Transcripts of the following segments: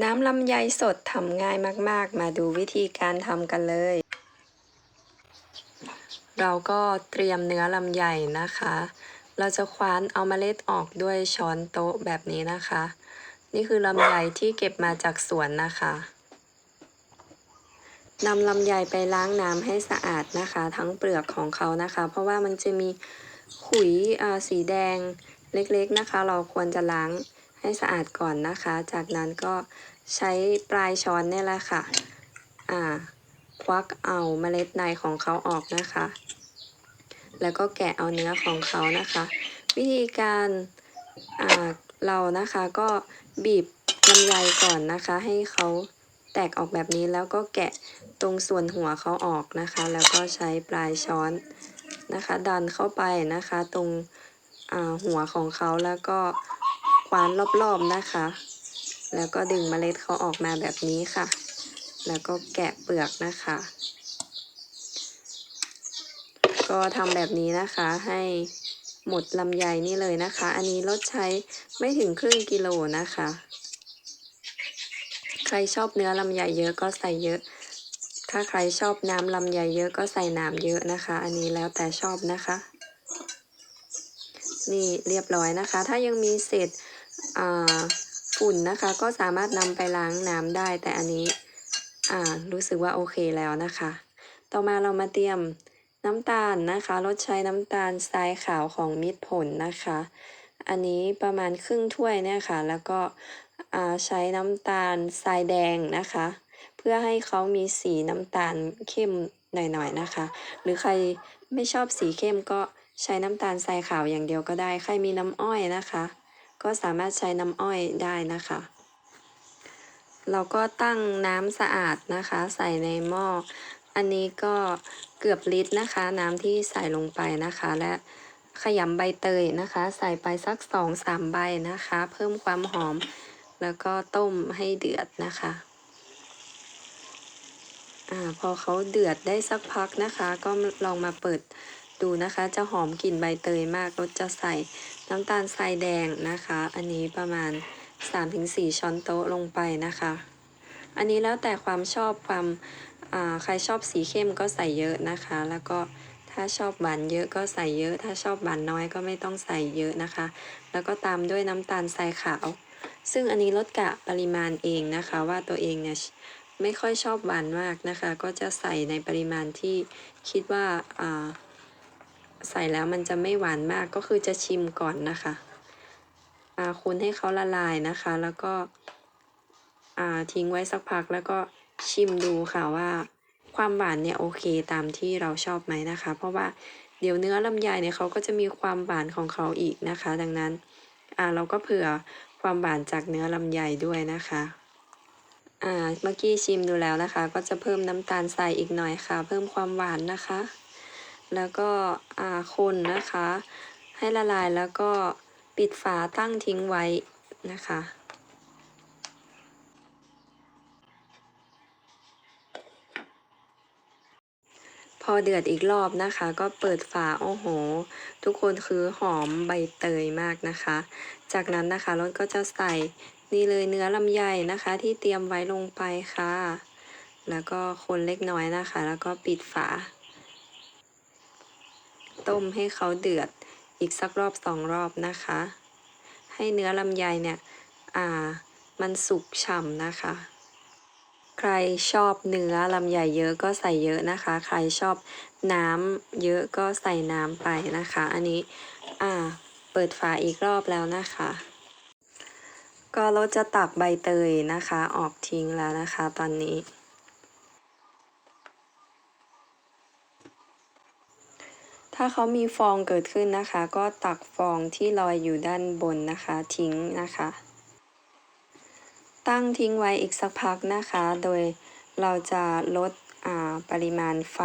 น้ำลำไยสดทำง่ายมาก ๆ มาดูวิธีการทำกันเลย เราก็เตรียมเนื้อลำไยนะคะ เราจะคว้านเอาเมล็ดออกด้วยช้อนโต๊ะแบบนี้นะคะ นี่คือลำไยที่เก็บมาจากสวนนะคะนำลำไยไปล้างน้ำให้สะอาดนะคะ ทั้งเปลือกของเขานะคะ เพราะว่ามันจะมีขุยสีแดงเล็กๆนะคะ เราควรจะล้าง ให้สะอาดก่อนนะคะ จากนั้นก็ใช้ปลายช้อนนี่แหละค่ะ อ่า ควักเอาเมล็ดในของเขาออกนะคะ แล้วก็แกะเอาเนื้อของเขานะคะ วิธีการอ่าเรานะคะก็บีบลำไยก่อนนะคะ ให้เขาแตกออกแบบนี้แล้วก็แกะตรงส่วนหัวเขาออกนะคะ แล้วก็ใช้ปลายช้อนนะคะ ดันเข้าไปนะคะ ตรงหัวของเขาแล้วก็ คว้านรอบๆนะคะ แล้วก็ดึงเมล็ดเขาออกมาแบบนี้ค่ะ แล้วก็แกะเปลือกนะคะ ก็ทำแบบนี้นะคะให้หมดลำไยนี่เลยนะคะ อันนี้ลดใช้ไม่ถึงครึ่งกิโลนะคะ ใครชอบเนื้อลำไยเยอะก็ใส่เยอะ ถ้าใครชอบน้ำลำไยเยอะก็ใส่น้ำเยอะนะคะ อันนี้แล้วแต่ชอบนะคะ นี่เรียบร้อยนะคะ ถ้ายังมีเศษฝุ่นนะคะ ก็สามารถนำไปล้างน้ำได้ แต่อันนี้รู้สึกว่าโอเคแล้วนะคะ ต่อมาเรามาเตรียมน้ำตาลนะคะรดใช้น้ำตาลทรายขาวของมิตรผลนะคะ อันนี้ประมาณครึ่งถ้วยเนี่ยค่ะ แล้วก็ใช้น้ำตาลทรายแดงนะคะ เพื่อให้เขามีสีน้ำตาลเข้มหน่อยๆนะคะ หรือใครไม่ชอบสีเข้มก็ ใช้น้ำตาลทรายขาวอย่างเดียวก็ได้ ใครมีน้ำอ้อยนะคะ ก็สามารถใช้น้ำอ้อยได้นะคะ เราก็ตั้งน้ำสะอาดนะคะ ใส่ในหม้อ อันนี้ก็เกือบลิตรนะคะ น้ำที่ใส่ลงไปนะคะ และขยำใบเตยนะคะ ใส่ไปสักสองสามใบนะคะ เพิ่มความหอม แล้วก็ต้มให้เดือดนะคะอ่าพอเขาเดือดได้สักพักนะคะ ก็ลองมาเปิด ดูนะคะ จะหอมกลิ่นใบเตยมากรสจะใส่น้ำตาลทรายแดงนะคะ อันนี้ประมาณ 3-4 ช้อนโต๊ะลงไปนะคะ อันนี้แล้วแต่ความชอบความใครชอบสีเข้มก็ใส่เยอะนะคะ แล้วก็ถ้าชอบหวานเยอะก็ใส่เยอะ ถ้าชอบหวานน้อยก็ไม่ต้องใส่เยอะนะคะ แล้วก็ตามด้วยน้ำตาลทรายขาว ซึ่งอันนี้ลดกะปริมาณเองนะคะ ว่าตัวเองเนี่ยไม่ค่อยชอบหวานมากนะคะ ก็จะใส่ในปริมาณที่คิดว่า ใส่แล้วมันจะไม่หวานมากก็คือจะชิมก่อนนะคะคนให้เขาละลายนะคะ แล้วก็ทิ้งไว้สักพักแล้วก็ชิมดูค่ะว่า ความหวานเนี่ยโอเคตามที่เราชอบไหมนะคะ เพราะว่าเดี๋ยวเนื้อลำไยเนี่ยเขาก็จะมีความหวานของเขาอีกนะคะ ดังนั้นเราก็เผื่อความหวานจากเนื้อลำไยด้วยนะคะเมื่อกี้ชิมดูแล้วนะคะ ก็จะเพิ่มน้ำตาลใส่อีกหน่อยค่ะ เพิ่มความหวานนะคะ แล้วก็อาคนนะคะ ให้ละลายแล้วก็ปิดฝาตั้งทิ้งไว้นะคะพอเดือดอีกรอบนะคะ ก็เปิดฝาโอ้โห ทุกคนคือหอมใบเตยมากนะคะ จากนั้นนะคะรถก็จะใส่นี่เลยเนื้อลำไยนะคะ ที่เตรียมไว้ลงไปค่ะ แล้วก็คนเล็กน้อยนะคะ แล้วก็ปิดฝา ต้มให้เขาเดือดอีกสักรอบสองรอบนะคะ ให้เนื้อลำไยเนี่ยอ่ามันสุกฉ่ำนะคะ ใครชอบเนื้อลำไยเยอะก็ใส่เยอะนะคะ ใครชอบน้ำเยอะก็ใส่น้ำไปนะคะ อันนี้อ่าเปิดฝาอีกรอบแล้วนะคะ ก็เราจะตักใบเตยนะคะ ออกทิ้งแล้วนะคะ ตอนนี้ ถ้าเขามีฟองเกิดขึ้นนะคะ ก็ตักฟองที่ลอยอยู่ด้านบนนะคะทิ้งนะคะ ตั้งทิ้งไว้อีกสักพักนะคะ โดยเราจะลดปริมาณไฟ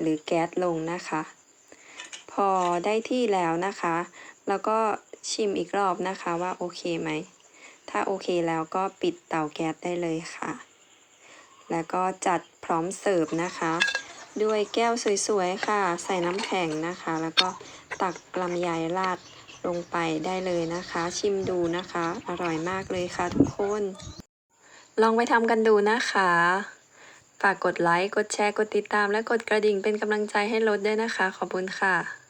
หรือแก๊สลงนะคะ พอได้ที่แล้วนะคะ แล้วก็ชิมอีกรอบนะคะว่าโอเคไหม ถ้าโอเคแล้วก็ปิดเตาแก๊สได้เลยค่ะ แล้วก็จัดพร้อมเสิร์ฟนะคะ ด้วยแก้วสวยๆค่ะ ใส่น้ำแข็งนะคะ แล้วก็ตักลำไยราดลงไปได้เลยนะคะ ชิมดูนะคะ อร่อยมากเลยค่ะทุกคน ลองไปทำกันดูนะคะฝากกดไลค์ กดแชร์ กดติดตาม และกดกระดิ่งเป็นกำลังใจให้รถด้วยนะคะ ขอบคุณค่ะ